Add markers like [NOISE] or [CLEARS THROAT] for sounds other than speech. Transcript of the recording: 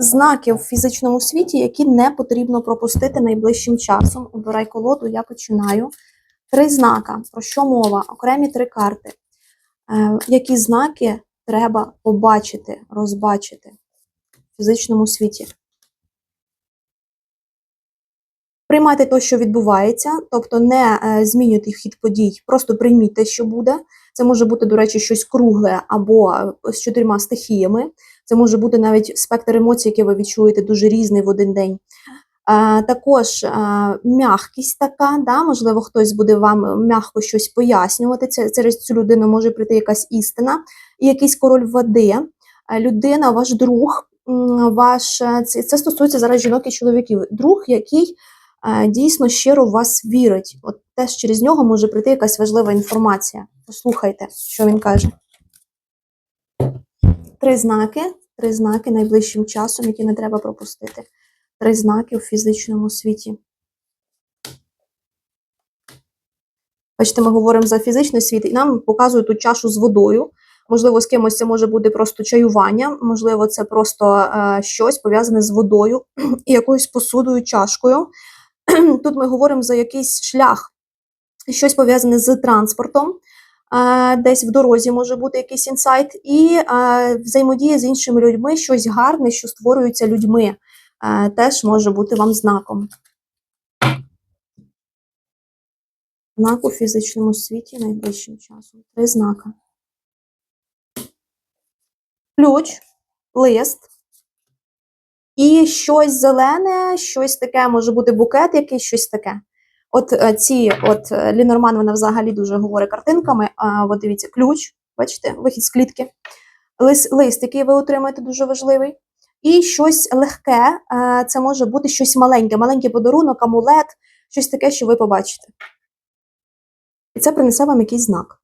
знаки в фізичному світі, які не потрібно пропустити найближчим часом. Обирай колоду, я починаю. Три знака. Про що мова? Окремі три карти. Е, які знаки треба побачити, розбачити в фізичному світі? Приймайте те, що відбувається, тобто не е, змінюйте хід подій, просто прийміть що буде. Це може бути, до речі, щось кругле або е, з чотирма стихіями. Це може бути навіть спектр емоцій, які ви відчуєте дуже різний в один день. Е, також м'якість така, да, можливо, хтось буде вам м'яко щось пояснювати. Це через цю людину може прийти якась істина, і якийсь король води. Людина, ваш друг, ваш це, стосується зараз жінок і чоловіків. Друг, який дійсно щиро в вас вірить. От теж через нього може прийти якась важлива інформація. Послухайте, що він каже. Три знаки, три знаки найближчим часом, які не треба пропустити. Три знаки у фізичному світі. Бачите, ми говоримо за фізичний світ, і нам показують ту чашу з водою. Можливо, з кимось це може бути просто чаювання, можливо, це просто е, щось пов'язане з водою і якоюсь посудою, чашкою. [CLEARS THROAT] Тут ми говоримо за якийсь шлях, щось пов'язане з транспортом. е, Десь в дорозі може бути якийсь інсайт, і е, взаємодія з іншими людьми, щось гарне, що створюється людьми, е, теж може бути вам знаком. Знак у фізичному світі найближчим часом. Три знака. Ключ, лист. І щось зелене, щось таке, може бути букет якийсь, щось таке. От е, ці, от е, Лінорман, вона взагалі дуже говорить картинками. А, от дивіться, ключ, бачите, вихід з клітки. Лист, лист, який ви отримаєте, дуже важливий. І щось легке, е, це може бути щось маленьке, маленький подарунок, амулет, щось таке, що ви побачите. І це принесе вам якийсь знак.